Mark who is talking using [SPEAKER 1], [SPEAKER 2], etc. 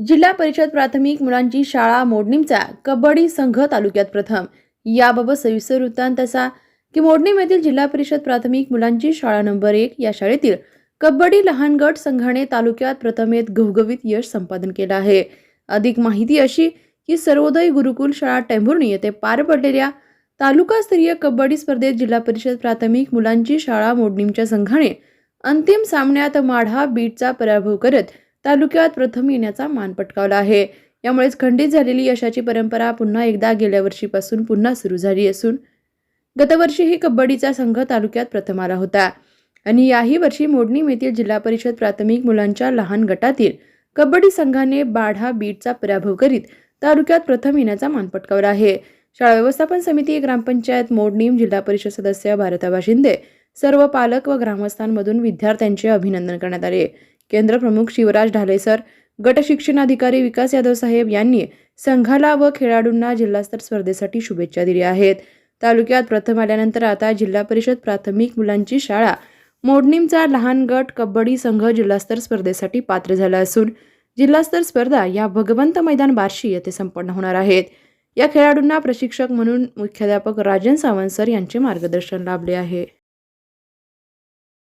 [SPEAKER 1] जिल्हा परिषद प्राथमिक मुलांची शाळा मोडणीमचा कबड्डी संघ तालुक्यात प्रथम. याबाबत सविस्तर वृत्तांत असा की मोडणीम येथील जिल्हा परिषद प्राथमिक मुलांची शाळा नंबर एक या शाळेतील कबड्डी लहान गट संघाने तालुक्यात प्रथमेत घवघवीत यश संपादन केलं आहे. अधिक माहिती अशी की सर्वोदय गुरुकुल शाळा टेंभुर्णी येथे पार पडलेल्या तालुकास्तरीय कबड्डी स्पर्धेत जिल्हा परिषद प्राथमिक मुलांची शाळा मोडणीमच्या संघाने अंतिम सामन्यात माढा बीटचा पराभव करत तालुक्यात प्रथम येण्याचा मान पटकावला आहे. यामुळेच खंडित झालेली यशाची परंपरा पुन्हा एकदा गेल्या वर्षीपासून पुन्हा सुरू झाली असून गतवर्षीही कबड्डीचा संघ तालुक्यात प्रथम आला होता. आणि याही वर्षी मोडणीम येथील जिल्हा परिषद प्राथमिक मुलांच्या लहान गटातील कबड्डी संघाने बाढा बीटचा पराभव करीत तालुक्यात प्रथम येण्याचा मान पटकावला आहे. शाळा व्यवस्थापन समिती ग्रामपंचायत मोडणीम जिल्हा परिषद सदस्य भारताबा शिंदे सर्व पालक व ग्रामस्थांमधून विद्यार्थ्यांचे अभिनंदन करण्यात आले. केंद्रप्रमुख शिवराज ढालेसर गट शिक्षणाधिकारी विकास यादव साहेब यांनी संघाला व खेळाडूंना जिल्हास्तर स्पर्धेसाठी शुभेच्छा दिल्या आहेत. तालुक्यात प्रथम आल्यानंतर आता जिल्हा परिषद प्राथमिक मुलांची शाळा मोडणीमचा लहान गट कबड्डी संघ जिल्हास्तर स्पर्धेसाठी पात्र झाला असून जिल्हास्तर स्पर्धा या भगवंत मैदान बार्शी येथे संपन्न होणार आहेत. या खेळाडूंना प्रशिक्षक म्हणून मुख्याध्यापक राजन सावंत सर यांचे मार्गदर्शन लाभले आहे.